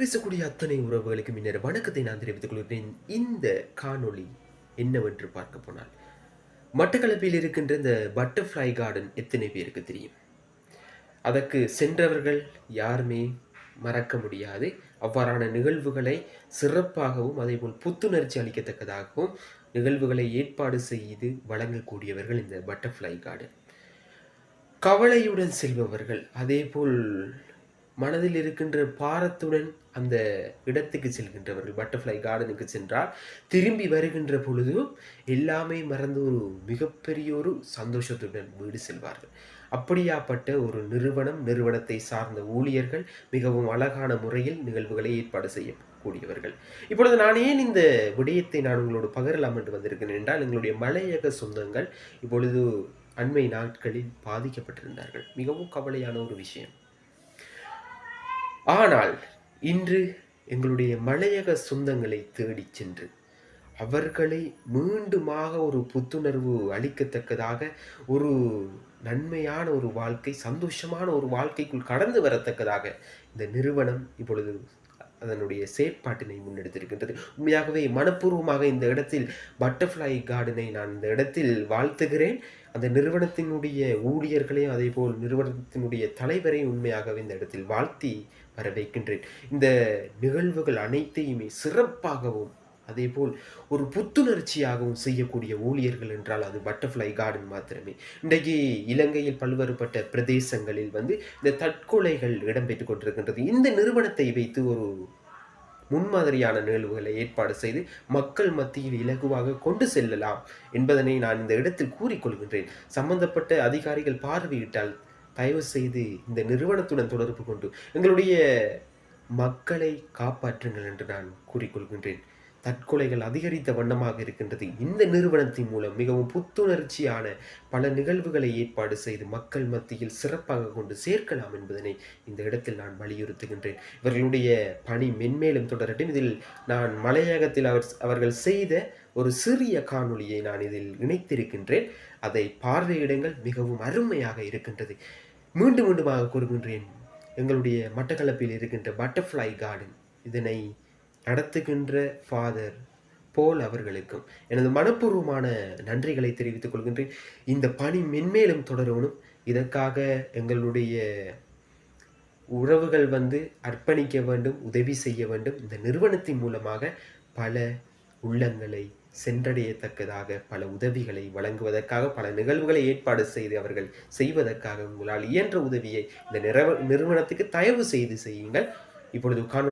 பேசக்கூடிய அத்தனை உறவுகளுக்கு முன்னர் வணக்கத்தை நான் தெரிவித்துக் கொள்கிறேன். இந்த காணொளி என்னவென்று பார்க்க போனால் மட்டக்களப்பில் இருக்கின்ற இந்த பட்டர்ஃப்ளை கார்டன் எத்தனை பேருக்கு தெரியும்? அதற்கு சென்றவர்கள் யாருமே மறக்க முடியாது. அவ்வாறான நிகழ்வுகளை சிறப்பாகவும் அதேபோல் புத்துணர்ச்சி அளிக்கத்தக்கதாகவும் நிகழ்வுகளை ஏற்பாடு செய்து வழங்கக்கூடியவர்கள் இந்த பட்டர்ஃப்ளை கார்டன் கவலையுடன் செல்பவர்கள் அதேபோல் மனதில் இருக்கின்ற பாரத்துடன் அந்த இடத்துக்கு செல்கின்றவர்கள் பட்டர்ஃப்ளை கார்டனுக்கு சென்றால் திரும்பி வருகின்ற பொழுது எல்லாமே மறந்து ஒரு மிகப்பெரிய ஒரு சந்தோஷத்துடன் வீடு செல்வார்கள். அப்படியாப்பட்ட ஒரு நிறுவனம் நிறுவனத்தை சார்ந்த ஊழியர்கள் மிகவும் அழகான முறையில் நிகழ்வுகளை ஏற்பாடு செய்யக்கூடியவர்கள். இப்பொழுது நான் ஏன் இந்த விடயத்தை நான் உங்களோடு பகிரலாம் என்று வந்திருக்கிறேன் என்றால் எங்களுடைய மலையக சொந்தங்கள் இப்பொழுது அண்மை நாட்களில் பாதிக்கப்பட்டிருந்தார்கள். மிகவும் கவலையான ஒரு விஷயம். ஆனால் இன்று எங்களுடைய மலையக சொந்தங்களை தேடிச் சென்று அவர்களை மீண்டுமாக ஒரு புத்துணர்வு அளிக்கத்தக்கதாக ஒரு நன்மையான ஒரு வாழ்க்கை சந்தோஷமான ஒரு வாழ்க்கைக்குள் கடந்து வரத்தக்கதாக இந்த நிறுவனம் இப்பொழுது அதனுடைய செயற்பாட்டினை முன்னெடுத்திருக்கின்றது. உண்மையாகவே மனப்பூர்வமாக இந்த இடத்தில் பட்டர்ஃப்ளை கார்டனை நான் இந்த இடத்தில் வாழ்த்துகிறேன். அந்த நிறுவனத்தினுடைய ஊழியர்களையும் அதே போல் நிறுவனத்தினுடைய தலைவரையும் உண்மையாகவே இந்த இடத்தில் வாழ்த்தி வர வைக்கின்றேன் இந்த நிகழ்வுகள் அனைத்தையுமே சிறப்பாகவும் அதேபோல் ஒரு புத்துணர்ச்சியாகவும் செய்யக்கூடிய ஊழியர்கள் என்றால் அது பட்டர்ஃப்ளை கார்டன் மாத்திரமே. இன்றைக்கு இலங்கையில் பல்வேறுபட்ட பிரதேசங்களில் வந்து இந்த தற்கொலைகள் இடம்பெற்றுக் கொண்டிருக்கின்றது. இந்த நிறுவனத்தை வைத்து ஒரு முன்மாதிரியான நிகழ்வுகளை ஏற்பாடு செய்து மக்கள் மத்தியில் இலகுவாக கொண்டு செல்லலாம் என்பதனை நான் இந்த இடத்தில் கூறிக்கொள்கின்றேன் சம்பந்தப்பட்ட அதிகாரிகள் பார்வையிட்டால் தயவு செய்து இந்த நிறுவனத்துடன் தொடர்பு கொண்டு எங்களுடைய மக்களை காப்பாற்றுங்கள் என்று நான் கூறிக்கொள்கின்றேன் தற்கொலைகள் அதிகரித்த வண்ணமாக இருக்கின்றது. இந்த நிறுவனத்தின் மூலம் மிகவும் புத்துணர்ச்சியான பல நிகழ்வுகளை ஏற்பாடு செய்து மக்கள் மத்தியில் சிறப்பாக கொண்டு சேர்க்கலாம் என்பதனை இந்த இடத்தில் நான் வலியுறுத்துகின்றேன். இவர்களுடைய பணி மென்மேலும் தொடரட்டும். இதில் நான் மலையகத்தில் அவர் அவர்கள் செய்த ஒரு சிறிய காணொளியை நான் இதில் இணைத்திருக்கின்றேன். அதை பார்வையிடங்கள் மிகவும் அருமையாக இருக்கின்றது. மீண்டும் மீண்டுமாக கூறுகின்றேன். எங்களுடைய மட்டக்களப்பில் இருக்கின்ற பட்டர்ஃப்ளை கார்டன் இதனை நடத்துகின்ற ஃபாதர் போல் அவர்களுக்கும் எனது மனப்பூர்வமான நன்றிகளை தெரிவித்துக் கொள்கின்றேன். இந்த பணி மென்மேலும் தொடரணும். இதற்காக எங்களுடைய உறவுகள் வந்து அர்ப்பணிக்க வேண்டும் உதவி செய்ய வேண்டும். இந்த நிறுவனத்தின் மூலமாக பல உள்ளங்களை சென்றடையத்தக்கதாக பல உதவிகளை வழங்குவதற்காக பல நிகழ்வுகளை ஏற்பாடு செய்து அவர்கள் செய்வதற்காக உங்களால் இயன்ற உதவியை இந்த நிறுவ நிறுவனத்துக்கு தயவு செய்து செய்யுங்கள். இப்பொழுது காணொளி